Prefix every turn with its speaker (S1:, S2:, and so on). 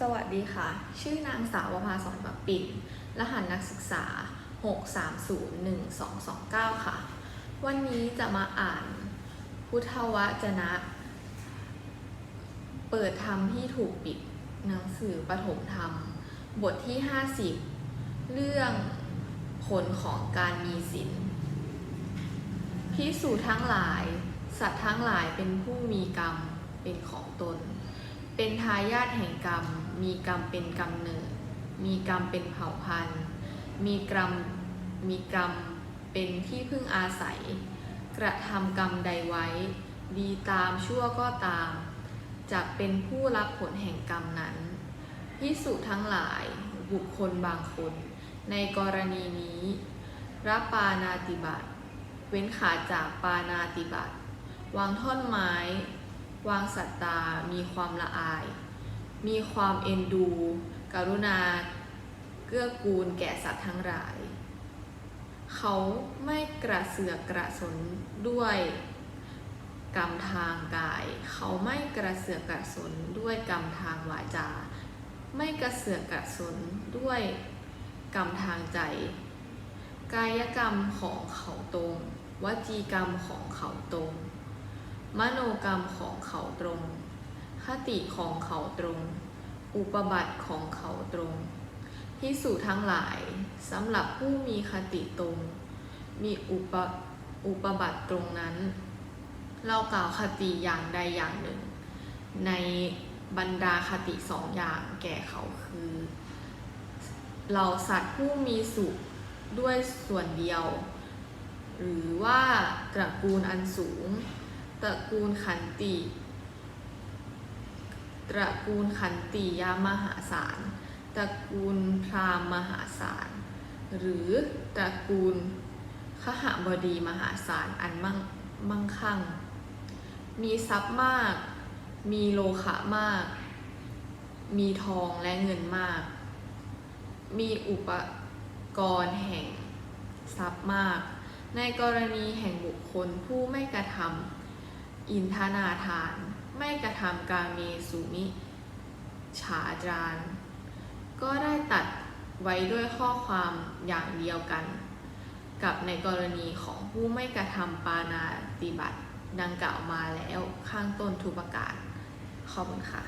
S1: สวัสดีค่ะ ชื่อนางสาวภาสอนปักปิ่นรหัสนักศึกษา 6301229 ค่ะ วันนี้จะมาอ่าน พุทธวจนะ เปิดธรรมที่ถูกปิดหนังสือปฐมธรรม บทที่ 50 เรื่องผลของการมีศีลพิสูจทั้งหลาย สัตว์ทั้งหลายเป็นผู้มีกรรมเป็นของตน เป็นทายาทแห่งกรรม มีกรรมเป็นกำเนิด มีกรรมเป็นเผ่าพันธุ์ มีกรรม มีกรรมเป็นที่พึ่งอาศัย กระทำกรรมใดไว้ ดีตามชั่วก็ตาม จะเป็นผู้รับผลแห่งกรรมนั้น พิสุทั้งหลายบุคคลบางคน ในกรณีนี้ รับปานาติบัตเว้นขาดจากปานาติบัตวางท่อนไม้ วางสัตตา มีความละอาย มีความเอ็นดู กรุณา เกื้อกูลแก่สัตว์ทั้งหลาย เขาไม่กระเสือกกระสนด้วยกรรมทางกาย เขาไม่กระเสือกกระสนด้วยกรรมทางวาจา ไม่กระเสือกกระสนด้วยกรรมทางใจ กายกรรมของเขาตรง วจีกรรมของเขาตรง มโนกรรมของเขาตรง คติของเขาตรง อุปบัติของเขาตรงพิสูจทั้งหลายสำหรับผู้มีคติตรง มีอุปอุปบัติตรงนั้น เรากล่าวคติอย่างใดอย่างหนึ่ง ในบรรดาคติสองอย่างแก่เขาคือ เราสัตว์ผู้มีสุขด้วยส่วนเดียว หรือว่าตระกูลอันสูง ตระกูลขันติ ตระกูลขันติยามหาศาล ตระกูลพราหมณ์มหาศาล หรือตระกูลขหบดีมหาศาลอันมั่งมั่งคั่ง มีทรัพย์มาก มีโลขะมาก มีทองและเงินมาก มีอุปกรณ์แห่งทรัพย์มาก ในกรณีแห่งบุคคลผู้ไม่กระทำ อินทนาทาน ไม่กระทำกาเมสุมิฉาจาร ก็ได้ตัดไว้ด้วยข้อความอย่างเดียวกัน กับในกรณีของผู้ไม่กระทำปานาติบัติดังกล่าวมาแล้วข้างต้นทุกประการขอบคุณค่ะ